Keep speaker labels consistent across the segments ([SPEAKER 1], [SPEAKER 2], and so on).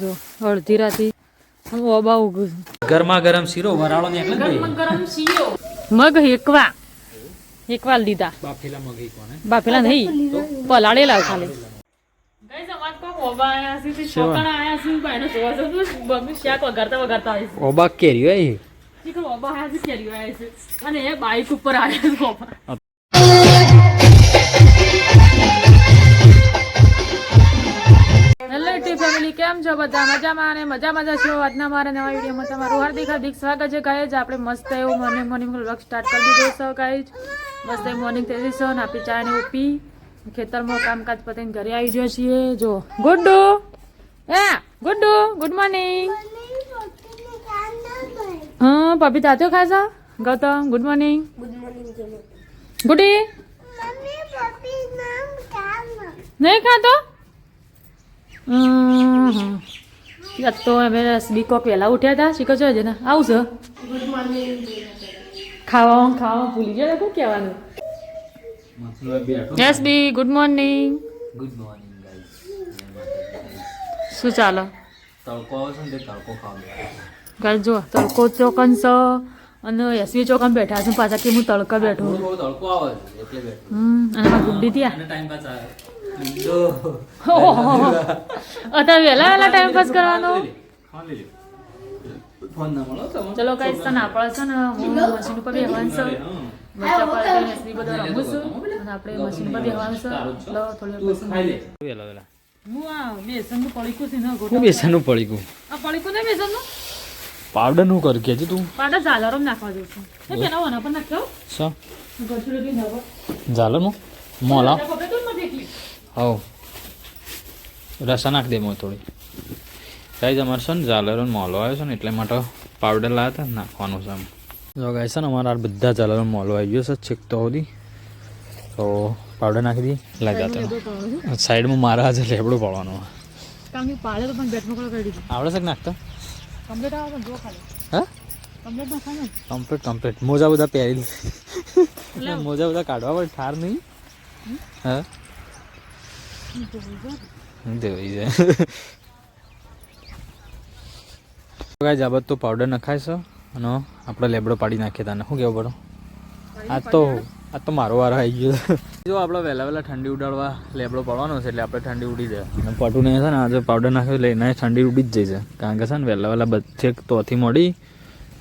[SPEAKER 1] જો અડધી રાતી હું ઓબા ઉગું
[SPEAKER 2] ગરમા ગરમ શીરો વરાળો નીકળે ને ભાઈ
[SPEAKER 1] ગરમ શીરો. મગ એકવા. હેકવા લીધા.
[SPEAKER 2] બાફેલા મગી કોને?
[SPEAKER 1] બાફેલા નહીં પલાળેલા ખાલી. ઓબા કેરી છે તે છોકરા આયા છે ભાઈનો હેલો ટી ફેમિલી કેમ છો બધા? મજામાં અને મજામાં જ છો? આજના મારા નવા વિડીયોમાં તમારું હાર્દિક હાર્દિક સ્વાગત છે ગાય આપણે મસ્ત એવું મોર્નિંગ મોર્નિંગ વ્લોગ સ્ટાર્ટ કરી દીધો છે ગાય મસ્ત એવું મોર્નિંગ થઈ છે અને આપણી ચા ને પી ખેતરમાં કામકાજ પતાવીને ઘરે આવી ગયો છીએ. જો ગુડ્ડુ! એ ગુડ્ડુ ગુડ મોર્નિંગ હા પપ્પી તાતો ખાશો? ગૌતમ ગુડ? મોર્નિંગ ગુડ ગુડી નહીં ખાતો તો અમે બી કોક વહેલા ઉઠ્યા હતા શીખો છો ને. આવું છે. ખાવા ખાવા ભૂલી જાય શું કહેવાનું? યસ બી ગુડ મોર્નિંગ
[SPEAKER 2] ગુડ મોર્નિંગ
[SPEAKER 1] શું ચાલો?
[SPEAKER 2] તડકો આવે છે ને તડકો ખાવા
[SPEAKER 1] જો તડકો ચોકન છે અને એસવી ચોકન બેઠા છું પાછા કે હું તડકા બેઠો.
[SPEAKER 2] તડકો આવે એટલે બેઠો
[SPEAKER 1] હમ અને ગુડ્ડી ત્યાં
[SPEAKER 2] ટાઈમ લીધો
[SPEAKER 1] અત્યારે વહેલા વહેલા ટાઈમ પાસ કરવાનો?
[SPEAKER 2] હા લઈ લ્યો ના પડે
[SPEAKER 1] ચલો કઈ છે ને હું મશીન ઉપર બેહવાનું છે. પર બધો રમું છું. અને આપણે મશીન પર બેહવાનું છે. થોડી
[SPEAKER 2] ખાઈ લે. વેલા વેલા.
[SPEAKER 1] હું આ બેસનનું પડીકું છે ને ગોટા
[SPEAKER 2] બેસનનું પડી ગયું
[SPEAKER 1] આ પડીકું ને બેસનનું
[SPEAKER 2] પાવડરનું કર કે તું?
[SPEAKER 1] પાટા ઝાલરમ નાખવા જઉં છું. એ પેલા પર નાખ્યો?
[SPEAKER 2] મોલા?
[SPEAKER 1] પકડે તો નથી એકલી
[SPEAKER 2] હવ રસા નાખ દે મોં થોડી. ગાઈઝ અમારે છે ને ઝાલરો મોલો આવ્યો છે ને એટલે માટે પાવડર લાવ્યા હતા નાખવાનું છે એમ. જો ગાય છે ને અમારા આ બધા ઝાલરો મોલો આવી ગયો છે છેક તો સુધી. તો પાવડર નાખી દઈએ લગાતો સાઈડમાં મારા આજે લેબડું પાડવાનું. આવડે છે નાખતા? હા?
[SPEAKER 1] કમ્પ્લીટ
[SPEAKER 2] કમ્પ્લીટ મોજા બધા પહેરી મોજા બધા કાઢવા પડે ઠાર નહીં. હા? ગાય આ બધું પાવડર નખાય છે અને આપણે લેબડો પાડી નાખીએ તને. શું કેવું પડો? આ તો આ તો મારો વારો આવી ગયો જો આપણે વહેલા વહેલા ઠંડી ઉડાડવા લેબડો પાડવાનો છે એટલે આપણે ઠંડી ઉડી જાય. અને પટુને છે ને આજે પાવડર નાખ્યો એટલે એને ઠંડી ઉડી જ જાય છે. કારણ કે છે ને વહેલા વહેલા બધે તોથી મળી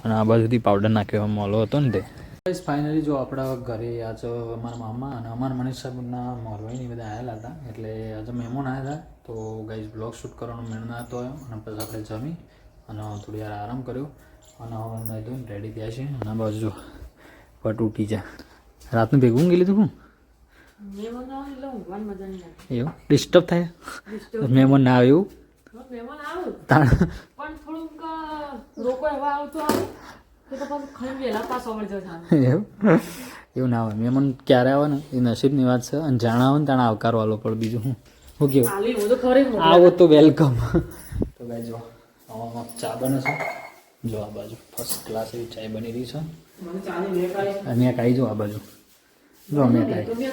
[SPEAKER 2] અને આ બાજુથી પાવડર નાખ્યો મોલો હતો ને તે. ફાઇનલી જો આપણા ઘરે આજે અમારા મામા અને અમારા મનીષ સાહેબના મોરવાઈની બધા આવેલા હતા એટલે આજે મહેમાન આવ્યા હતા. તો ગાઈઝ બ્લોગ શૂટ કરવાનો મેળ ના હતો અને પછી આપણે જમી અને થોડી વાર આરામ કર્યો અને હવે અમે ધોઈને રેડી થયા છે અને બાજુ જો પટ ઉઠી જા. રાતનું ભેગું
[SPEAKER 1] નહીં આવે
[SPEAKER 2] એવું? ડિસ્ટર્બ થાય? મહેમાન ના આવ્યું?
[SPEAKER 1] મહેમાન પણ થોડુંક રોકો એવા આવતો આવે.
[SPEAKER 2] એવું? એવું ના હોય. મહેમાન ક્યારે આવે ને એ નસીબની વાત છે. અને જાણ આવે ને તાણે આવકારો વાલો પડે બીજું હું. હું કેવું? આવો તો વેલકમ તો ભાઈ જો આમાં ચા બને છે. જો આ બાજુ ફર્સ્ટ ક્લાસ એવી ચાય બની રહી છે.
[SPEAKER 1] મને મેં
[SPEAKER 2] અને કાંઈ જો આ બાજુ. જો અમે કાંઈ
[SPEAKER 1] મેં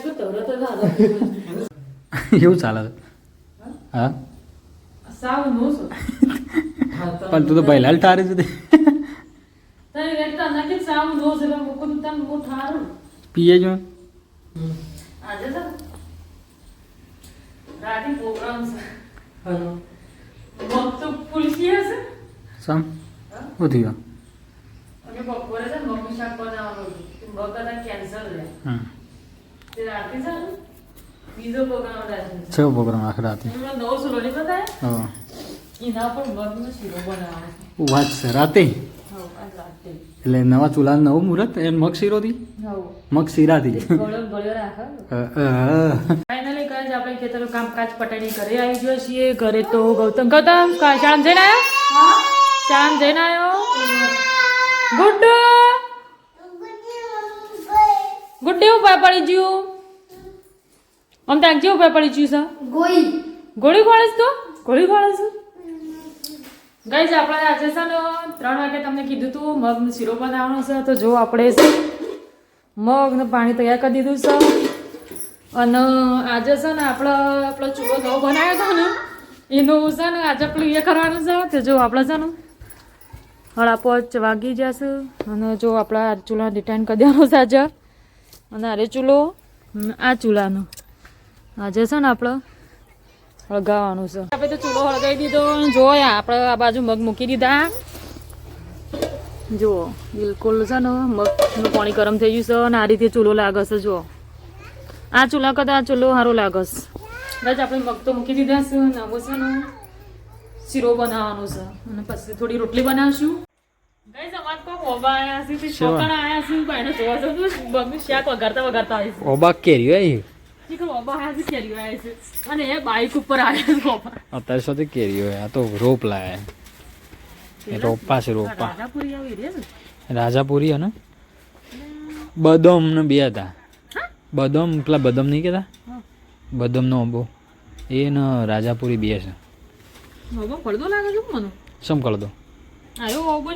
[SPEAKER 2] એવું ચાલે છે? હા? પણ તું તો પહેલા ઠારે છે તે.
[SPEAKER 1] તને વેટતા નાખી સાવ નો છે એટલે મુકું તને મો ઠારું
[SPEAKER 2] પીએ જો
[SPEAKER 1] આજે તો રાતી પ્રોગ્રામ છે હલો મગ તો પુલસી હશે
[SPEAKER 2] સમ શું થયું
[SPEAKER 1] અને બપોરે છે ને મગનું શાક બનાવવાનું હતું મગ હતા કેન્સર રહે
[SPEAKER 2] હમ
[SPEAKER 1] તે રાતે છે ને બીજો પ્રોગ્રામ રાખે
[SPEAKER 2] છે પ્રોગ્રામ આખી રાતે
[SPEAKER 1] એમનો નવો સુલો નહીં બતાય
[SPEAKER 2] હા
[SPEAKER 1] એના પર મગનો શીરો બનાવવાનો છે
[SPEAKER 2] વાત છે રાતે
[SPEAKER 1] હવ આજ રાતે
[SPEAKER 2] એટલે નવા ચૂલાનું નવું મુહૂર્ત એમ મગ શીરોથી?
[SPEAKER 1] હવ
[SPEAKER 2] મગ શીરાથી.
[SPEAKER 1] ફાઇનલી કહે છે આપણે ખેતરનું કામકાજ પટાડી ઘરે આવી ગયો છીએ. ઘરે તો ગૌતમ ગૌતમ ચાંદ જઈને આવ્યો શાળામાં જઈને આવ્યો ગુડ ગુડ ડે ઉપાય પડી ગયું? આમ ત્યાં જેવું ઉપાય પડી ગયું છે?
[SPEAKER 3] ગોળી.
[SPEAKER 1] ગોળી ખોળે તો? ગોળી ખોળે છે ગઈ છે આપણે આજે છે ને ત્રણ વાગે તમને કીધું તું, મગનો શીરો બનાવવાનો છે. તો જો આપણે મગનું પાણી તૈયાર કરી દીધું છે. અને આજે છે ને આપણે આપણો ચૂલો નવો બનાવ્યો હતો ને, એનું છે ને આજે આપણે એ કરવાનું છે. તો જો આપણે છે ને હળા પોચ વાગી જશે અને જો આપણા ચૂલા ડિટાઇન કરી દેવાનો છે આજે. અને અરે ચૂલો, આ ચૂલાનો. આજે છે ને આપણે હળગાવવાનું છે. આપણે તો ચૂલો હળગાવી દીધો જોયા આપણે આ બાજુ મગ મૂકી દીધા. જુઓ બિલકુલ છે ને મગનું પાણી ગરમ થઈ ગયું છે અને આ રીતે ચૂલો લાગે છે જુઓ. આ ચૂલા કરતાં આ ચૂલો સારો લાગે છે. બસ આપણે મગ તો મૂકી દીધા છે અને છે ને શીરો બનાવવાનો છે. અને પછી થોડી રોટલી બનાવશું. ગાઈસ અમાર કોક ઓબા આયા છે તે આયા છે ભાઈને જોવા તો મગનું શાક વઘારતા વઘારતા આવી
[SPEAKER 2] ઓબા કેરી
[SPEAKER 1] ઓબા કેરીઓ ઓબા
[SPEAKER 2] અત્યારે સુધી કેરી હોય આ તો રોપ લાયા રોપા છે રોપા
[SPEAKER 1] રાજાપુરી
[SPEAKER 2] અને બદામ ને બે હતા બદામ પેલા બદામ નહીં કહેતા
[SPEAKER 1] હા.
[SPEAKER 2] બદામનો અંબો એ ને રાજાપુરી બે છે
[SPEAKER 1] ઓબા
[SPEAKER 2] સમ કર દો
[SPEAKER 1] ઓબો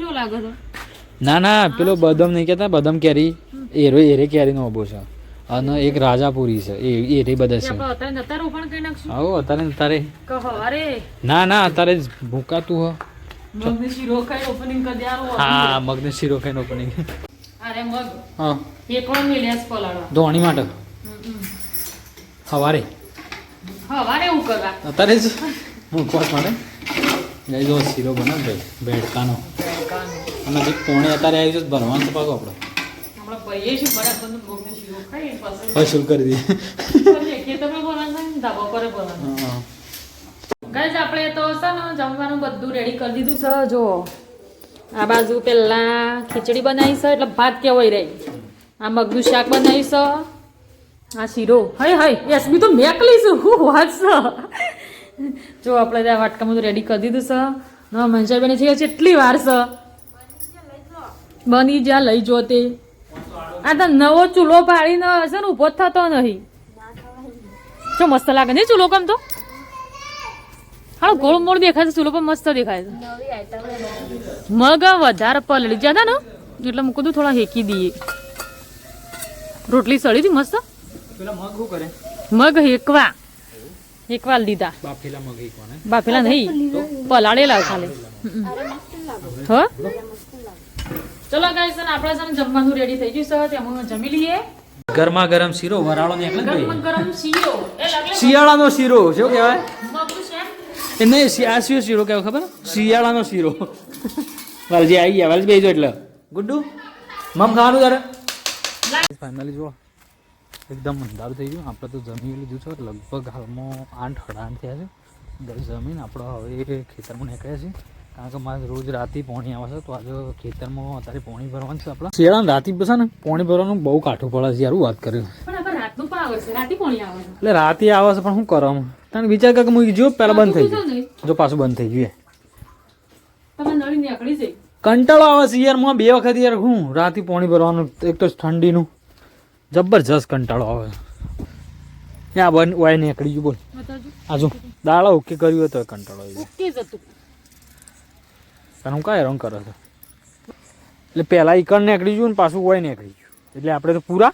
[SPEAKER 2] ના ના પેલો બદામ નહીં કહેતા બદામ કેરી એરો એરે કેરીનો અંબો છે અને એક રાજાપુરી છે. એ એ રે બધા છે. આવો અત્યારે તારે
[SPEAKER 1] હવારે
[SPEAKER 2] ના ના અત્યારે જ ભૂકાતું હો. હા મગને શીરો ખાઈને ઓપનિંગ
[SPEAKER 1] અરે મગ.
[SPEAKER 2] હા. ધોણી માટે. સવારે
[SPEAKER 1] હવારે. હું કરવા
[SPEAKER 2] અત્યારે જ મૂકવા માટે જઈ જો શીરો બનાવજો બેડકાનો અને જે પોણે અત્યારે આવી છે ભરવાનું પાકો આપણે.
[SPEAKER 1] શરૂ
[SPEAKER 2] કરી દઈએ.
[SPEAKER 1] ગાઈઝ આપણે તો છે ને જમવાનું બધું રેડી કરી દીધું છે જો. આ બાજુ પહેલાં ખીચડી બનાવી છે એટલે ભાત કેવાય રહી. આ મગનું શાક બનાવી છે. આ શીરો. હય હય યસમી તો મેકલી છું. હું વાત છે. જો આપણે ત્યાં વાટકામાં બધું રેડી કરી દીધું છે. ના મંચાબેન છે કેટલી વાર છે. બની જ્યાં લઈ જો તે. આ તો નવો ચૂલો પાડીને હશે ને ઊભો થતો નહીં. શું મસ્ત લાગે નહીં ચૂલો કેમ તો? હા ગોળ મોળ દેખાય છે ચૂલો પણ મસ્ત દેખાય છે. મગ વધારે પલળી જતા ને એટલે મૂકું દઉં થોડા હેકી દઈએ. રોટલી સળી હતી મસ્ત?
[SPEAKER 2] મગ
[SPEAKER 1] હેકવા હેકવા લીધા.
[SPEAKER 2] બાફેલા
[SPEAKER 1] નહીં. પલાળેલા ખાલી. હ? ચલો ગાઈસ અને આપણે છે જમવાનું રેડી થઈ ગયું છે. તેમાં જમી લઈએ.
[SPEAKER 2] ગરમા ગરમ શીરો વરાળો ને એટલે
[SPEAKER 1] ગરમ ગરમ શીરો.
[SPEAKER 2] શિયાળાનો શીરો શું કહેવાય? એ નહીં આ શિયો શીરો કહેવાય ખબર? શિયાળાનો શીરો. વાલજી આવી ગયા વાલજી બેજો એટલે. ગુડ્ડુ મમ ખાવાનું તારે? ફાઇનલી જો એકદમ અંધારું થઈ ગયું. આપણે તો જમી લીધું છે. લગભગ હાલમાં આઠ સાડા આઠ થયા છે. જમીન આપણે હવે ખેતરમાં નીકળ્યા છીએ. કારણ કે મારે રોજ રાતે પોણી આવે છે તો આજે ખેતરમાં અત્યારે પોણી ભરવાનું છે આપણે. શિયાળામાં રાતે છે ને પોણી ભરવાનું બહુ કાઠું પડે છે યાર વાત કર્યું એટલે રાતે આવે છે પણ શું કરવાનું તને વિચાર કર કે હું જો પહેલાં બંધ થઈ ગયું. જો પાછું બંધ થઈ ગયું કંટાળો આવે છે યારમાં બે વખત યાર હું રાતે પોણી ભરવાનું એક તો ઠંડીનું. જબરજસ્ત કંટાળો આવે ત્યાં બન વાય નીકળી ગયું બોલ. આજુ દાળા ઓકે કર્યું હોય તો કંટાળો
[SPEAKER 1] ઓકે
[SPEAKER 2] પણ હું કાંઈ રંગ કરો છો? એટલે પહેલાં ઈકણ નીકળી ગયું ને પાછું હોય નીકળી ગયું. એટલે આપણે તો પૂરા?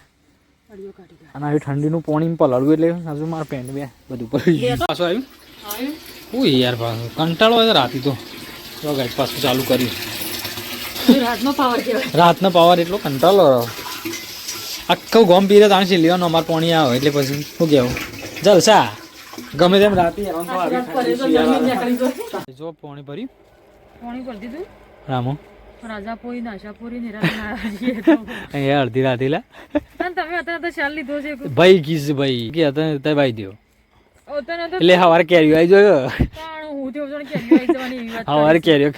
[SPEAKER 1] અડિયો કાઢી ગયા
[SPEAKER 2] અને આવી ઠંડીનું પાણી પલાળવું એટલે આજુ મારા પેન્ટ બે બધું પડી ગયું. પાછું આવ્યું? હું યાર પાછું. કંટાળો હોય રાતે તો. ગાઈડ પાછું ચાલુ કર્યું
[SPEAKER 1] રાતનો પાવર
[SPEAKER 2] રાતનો પાવર એટલો કંટાળો રહ્યો આખું ગોમ પીરે તાણ છે લેવાનું અમારે પાણી આવે. એટલે પછી શું કહેવું? જલસા. ગમે તેમ રાતે જો પાણી ભર્યું.
[SPEAKER 1] દીધું
[SPEAKER 2] રામો.
[SPEAKER 1] રાજાપુરી નાશાપુરી નિરાશ
[SPEAKER 2] અડધી રાતે લા
[SPEAKER 1] તમે અત્યારે તો ચાલ લીધો છે
[SPEAKER 2] ભાઈ કીસ ભાઈ. કે હતા તે ભાઈ દ્યો એટલે સવારે કેરીઓ આવી જોયો.
[SPEAKER 1] હું તો
[SPEAKER 2] સવારે કેરીઓ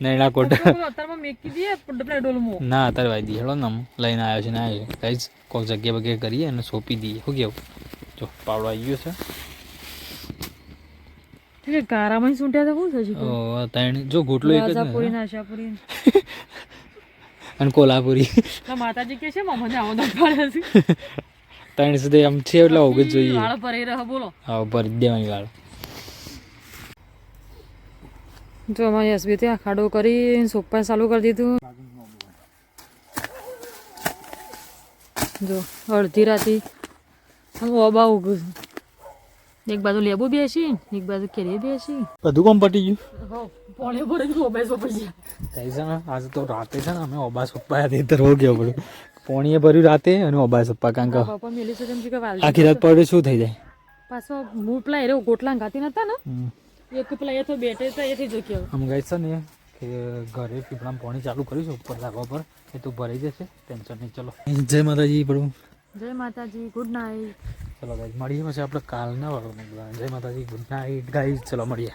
[SPEAKER 2] નૈણા કોટ. ના અત્યારે ભાઈ દી હેડો ને લઈને આવ્યો છે ને આવ્યો છે કઈ કોઈક જગ્યા બગ્યા કરીએ અને સોંપી દઈએ. શું કેવું? જો પાવડો આવી ગયો છે.
[SPEAKER 1] છે કારામાં સૂંટ્યા તો શું થશે
[SPEAKER 2] ઓ તણ જો ગોટલો એક જ
[SPEAKER 1] પૂરી
[SPEAKER 2] ને
[SPEAKER 1] નાશાપુરી.
[SPEAKER 2] અને કોલ્હાપુરી.
[SPEAKER 1] તો માતાજી કે છે મને આવો દમ પડે છે.
[SPEAKER 2] તણ સુધી આમ છે એટલે હોવું જ જોઈએ.
[SPEAKER 1] વાળ પર રહે બોલો.
[SPEAKER 2] હા ભરી દેવાની વાળ.
[SPEAKER 1] જો અમારી એસબી ત્યાં ખાડો કરી સોપા ચાલુ કરી દીધું. જો અડધી રાતી. ઓબા ઉગું એક બાજુ લેબુ બેસી એક બાજુ કેરી બેસી.
[SPEAKER 2] બધું કોમ પટી ગયું?
[SPEAKER 1] પોણે પડે તો ઓબાસ પૈસા
[SPEAKER 2] થઈ છે ને આજે તો રાતે છે ને અમે ઓબાસ પપ્પા તે તો હો ગયો પડ્યું. પોણીએ ભર્યું રાતે અને ઓબાસ પપ્પા કારણ કે આખી રાત પડે શું થઈ જાય?
[SPEAKER 1] પાછો મૂળ પેલા એરો ગોટલા ગાતી નતા ને. એક પેલા એ તો બેઠે તો એથી જો કેવું
[SPEAKER 2] આમ ગાય છે ને કે ઘરે પીપળામાં પાણી ચાલુ કર્યું છે ઉપર લાગવા પર એ તો ભરાઈ જશે ટેન્શન નહીં ચલો. જય માતાજી પડું
[SPEAKER 1] જય માતાજી ગુડ નાઇટ
[SPEAKER 2] ચલો ગાઈઝ મળીએ પછી આપણે કાલના વાળો જય માતાજી ગુડ નાઇટ ગાઈઝ ચલો મળીએ.